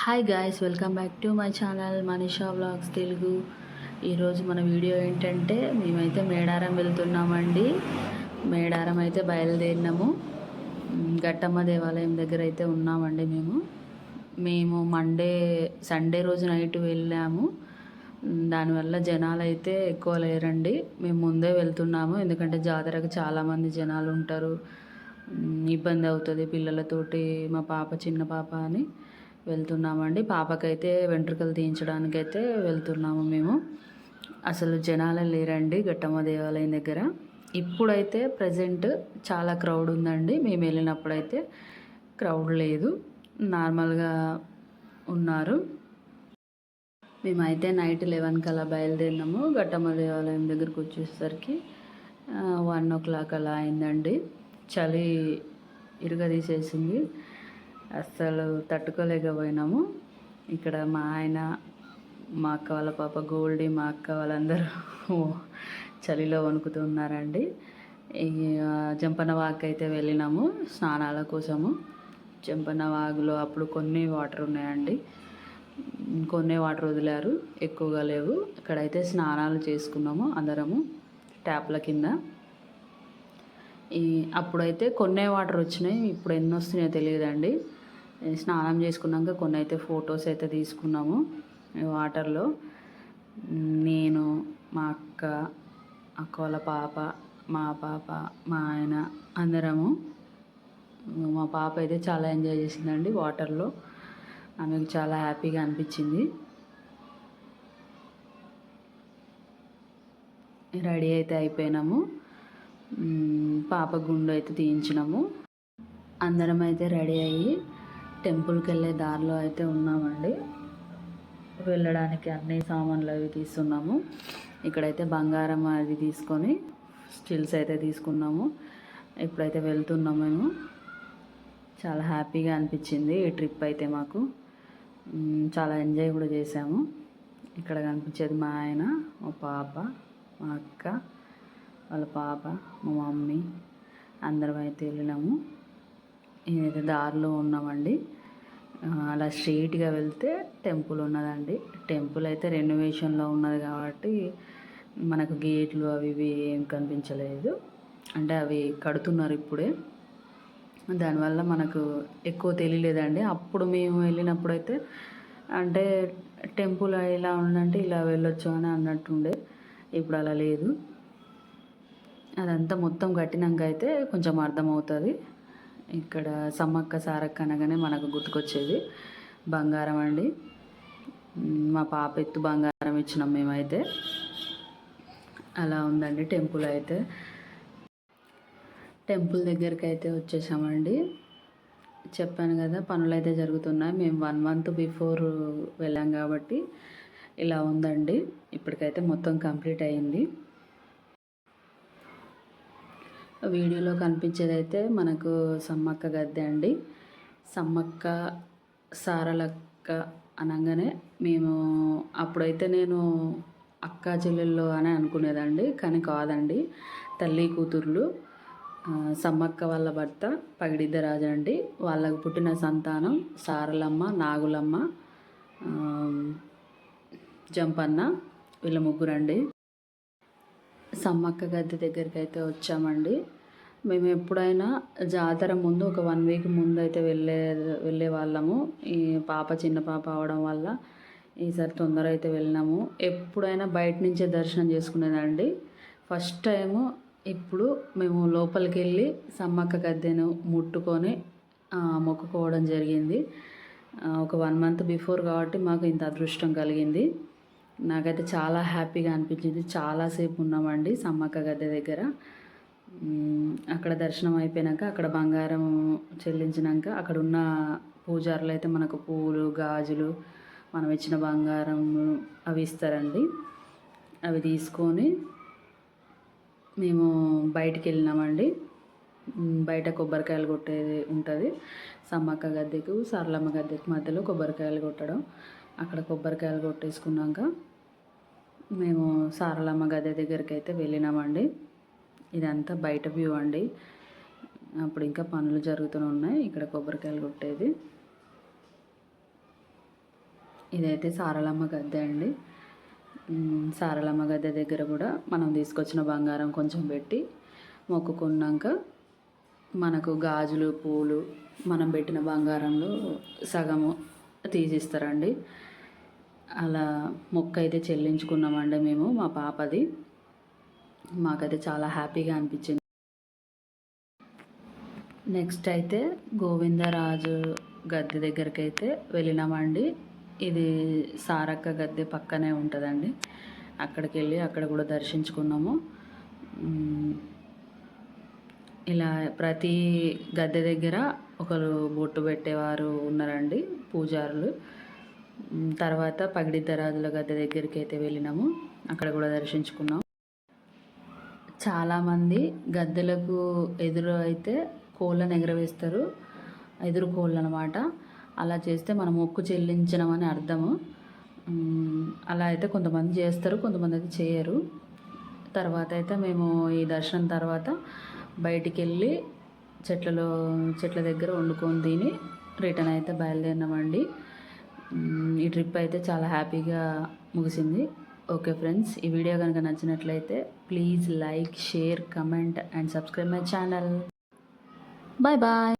Hi guys welcome back to my channel Manisha vlogs Telugu ఈరోజు మన video ఏంటంటే మేమైతే మేడారం వెళ్తున్నామండి. మేడారం అయితే బయలుదేరినాము. గట్టమ్మ దేవాలయం దగ్గర అయితే ఉన్నామండి మేము. మేము మండే సండే రోజు నైట్ వెళ్ళాము. దానివల్ల జనాలు అయితే ఎక్కువ లేరండి. మేము ముందే వెళ్తున్నాము ఎందుకంటే జాతరకు చాలామంది జనాలు ఉంటారు ఇబ్బంది అవుతుంది పిల్లలతోటి మా పాప చిన్న పాప అని. వెళ్తున్నామండి. పాపకైతే వెంట్రుకలు తీయించడానికైతే వెళ్తున్నాము మేము. అసలు జనాలే లేరండి గట్టమ్మ దేవాలయం దగ్గర. ఇప్పుడైతే ప్రజెంట్ చాలా క్రౌడ్ ఉందండి. మేము వెళ్ళినప్పుడైతే క్రౌడ్ లేదు. నార్మల్గా ఉన్నారు. మేమైతే నైట్ లెవెన్ కల్లా బయలుదేరినాము. గట్టమ్మ దేవాలయం దగ్గరికి వచ్చేసరికి వన్ ఓ క్లాక్ అలా అయిందండి. చలి ఇరగదీసేసింది. అస్సలు తట్టుకోలేకపోయినాము. ఇక్కడ మా ఆయన మా అక్క వాళ్ళ పాప గోల్డీ మా అక్క వాళ్ళందరూ చలిలో వణుకుతున్నారండి. ఈ జంపన వాక్ అయితే వెళ్ళినాము స్నానాల కోసము. జంపన వాగులో అప్పుడు కొన్ని వాటర్ ఉన్నాయండి. కొన్ని వాటర్ వదిలారు ఎక్కువగా లేవు. ఇక్కడైతే స్నానాలు చేసుకున్నాము అందరము ట్యాప్ల కింద. ఈ అప్పుడైతే కొన్నే వాటర్ వచ్చినాయి ఇప్పుడు ఎన్ని వస్తున్నాయో తెలియదండి. స్నానం చేసుకున్నాక కొన్ని అయితే ఫొటోస్ అయితే తీసుకున్నాము వాటర్లో. నేను మా అక్క అక్క వాళ్ళ పాప మా పాప మా ఆయన అందరము. మా పాప అయితే చాలా ఎంజాయ్ చేసిందండి వాటర్లో. ఆమెకు చాలా హ్యాపీగా అనిపించింది. రెడీ అయితే అయిపోయినాము. పాప గుండు అయితే తీయించినాము. అందరం అయితే రెడీ అయ్యి టెంపుల్కి వెళ్ళే దారిలో అయితే ఉన్నామండి. వెళ్ళడానికి అన్ని సామాన్లు అవి తీసుకున్నాము ఇక్కడైతే బంగారం అది తీసుకొని స్టిల్స్ అయితే తీసుకున్నాము. ఇప్పుడైతే వెళ్తున్నాము మేము. చాలా హ్యాపీగా అనిపించింది ఈ ట్రిప్ అయితే మాకు. చాలా ఎంజాయ్ కూడా చేసాము ఇక్కడ కనిపించేది మా ఆయన మా పాప మా అక్క వాళ్ళ పాప మా మమ్మీ. అందరం అయితే వెళ్ళినాము. ఇదైతే దారిలో ఉన్నామండి. అలా స్ట్రీట్గా వెళ్తే టెంపుల్ ఉన్నదండి. టెంపుల్ అయితే రెనోవేషన్లో ఉన్నది కాబట్టి మనకు గేట్లు అవి ఇవి ఏం కనిపించలేదు. అంటే అవి కడుతున్నారు ఇప్పుడే. దానివల్ల మనకు ఎక్కువ తెలియలేదండి. అప్పుడు మేము వెళ్ళినప్పుడైతే అంటే టెంపుల్ ఇలా ఉందంటే ఇలా వెళ్ళొచ్చు అని అన్నట్టుండే. ఇప్పుడు అలా లేదు. అదంతా మొత్తం కట్టినాక అయితే కొంచెం అర్థమవుతుంది. ఇక్కడ సమ్మక్క సారక్క అనగానే మనకు గుర్తుకొచ్చేది. బంగారం అండి. మా పాప ఎత్తు బంగారం ఇచ్చినాం మేమైతే. అలా ఉందండి టెంపుల్ అయితే. టెంపుల్ దగ్గరికి అయితే వచ్చేసామండి. చెప్పాను కదా పనులు అయితే జరుగుతున్నాయి. మేము వన్ మంత్ బిఫోర్ వెళ్ళాం కాబట్టి ఇలా ఉందండి. ఇప్పటికైతే మొత్తం కంప్లీట్ అయింది. వీడియోలో కనిపించేదైతే మనకు సమ్మక్క గద్దె అండి. సమ్మక్క సారలక్క అనగానే మేము అప్పుడైతే నేను అక్క చెల్లెళ్ళు అని అనుకునేదండి కానీ కాదండి. తల్లి కూతుర్లు సమ్మక్క వాళ్ళ భర్త పగిడిద్దరాజు అండి. వాళ్ళకు పుట్టిన సంతానం సారలమ్మ నాగులమ్మ జంపన్న వీళ్ళ ముగ్గురండి. సమ్మక్క గద్దె దగ్గరికి అయితే వచ్చామండి. మేము ఎప్పుడైనా జాతర ముందు ఒక వన్ వీక్ ముందు అయితే వెళ్ళే వెళ్ళే వాళ్ళము ఈ పాప చిన్న పాప అవడం వల్ల ఈసారి తొందర అయితే వెళ్ళినాము. ఎప్పుడైనా బయట నుంచే దర్శనం చేసుకునేదండి. ఫస్ట్ టైము ఇప్పుడు మేము లోపలికి వెళ్ళి సమ్మక్క గద్దెను ముట్టుకొని మొక్కుకోవడం జరిగింది. ఒక వన్ మంత్ బిఫోర్ కాబట్టి మాకు ఇంత అదృష్టం కలిగింది. నాకైతే చాలా హ్యాపీగా అనిపించింది. చాలాసేపు ఉన్నామండి సమ్మక్క గద్దె దగ్గర. అక్కడ దర్శనం అయిపోయాక అక్కడ బంగారం చెల్లించినాక అక్కడ ఉన్న పూజారులు అయితే మనకు పూలు గాజులు మనం ఇచ్చిన బంగారం అవి ఇస్తారండి. అవి తీసుకొని మేము బయటికి వెళ్ళినామండి. బయట కొబ్బరికాయలు కొట్టేది ఉంటుంది. సమ్మక్క గద్దెకు సరళమ్మ గద్దెకు మధ్యలో కొబ్బరికాయలు కొట్టడం. అక్కడ కొబ్బరికాయలు కొట్టేసుకున్నాక మేము సారలమ్మ గద్దె దగ్గరికి అయితే వెళ్ళినామండి. ఇదంతా బయట వ్యూ అండి. అప్పుడు ఇంకా పనులు జరుగుతూనే ఉన్నాయి. ఇక్కడ కొబ్బరికాయలు కొట్టేది. ఇదైతే సారలమ్మ గద్దె అండి. సారలమ్మ గద్దె దగ్గర కూడా మనం తీసుకొచ్చిన బంగారం కొంచెం పెట్టి మొక్కుకున్నాక మనకు గాజులు పూలు మనం పెట్టిన బంగారంలో సగము తీసిస్తారండి. అలా మొక్క అయితే చెల్లించుకున్నామండి మేము మా పాపది. మాకైతే చాలా హ్యాపీగా అనిపించింది. నెక్స్ట్ అయితే గోవిందరాజు గద్దె దగ్గరికి అయితే వెళ్ళినామండి. ఇది సారక్క గద్దె పక్కనే ఉంటుందండి. అక్కడికి వెళ్ళి అక్కడ కూడా దర్శించుకున్నాము. ఇలా ప్రతి గద్దె దగ్గర ఒకరు బొట్టు పెట్టేవారు ఉన్నారండి పూజారులు. తర్వాత పగిడిద్దరాజుల గద్దె దగ్గరికి అయితే వెళ్ళినాము. అక్కడ కూడా దర్శించుకున్నాం. చాలామంది గద్దెలకు ఎదురు అయితే కోళ్ళను ఎగరవేస్తారు. ఎదురు కోళ్ళు అనమాట అలా చేస్తే మనం మొక్కు చెల్లించినామని అర్థము. అలా అయితే కొంతమంది చేస్తారు కొంతమంది అయితే చేయరు. తర్వాత అయితే మేము ఈ దర్శనం తర్వాత బయటికి వెళ్ళి చెట్లలో చెట్ల దగ్గర వండుకొని తిని రిటర్న్ అయితే బయలుదేరినామండి. ఈ ట్రిప్ అయితే చాలా హ్యాపీగా ముగిసింది. ఓకే ఫ్రెండ్స్ ఈ వీడియో కనుక నచ్చినట్లయితే please like share comment and subscribe my channel. Bye bye.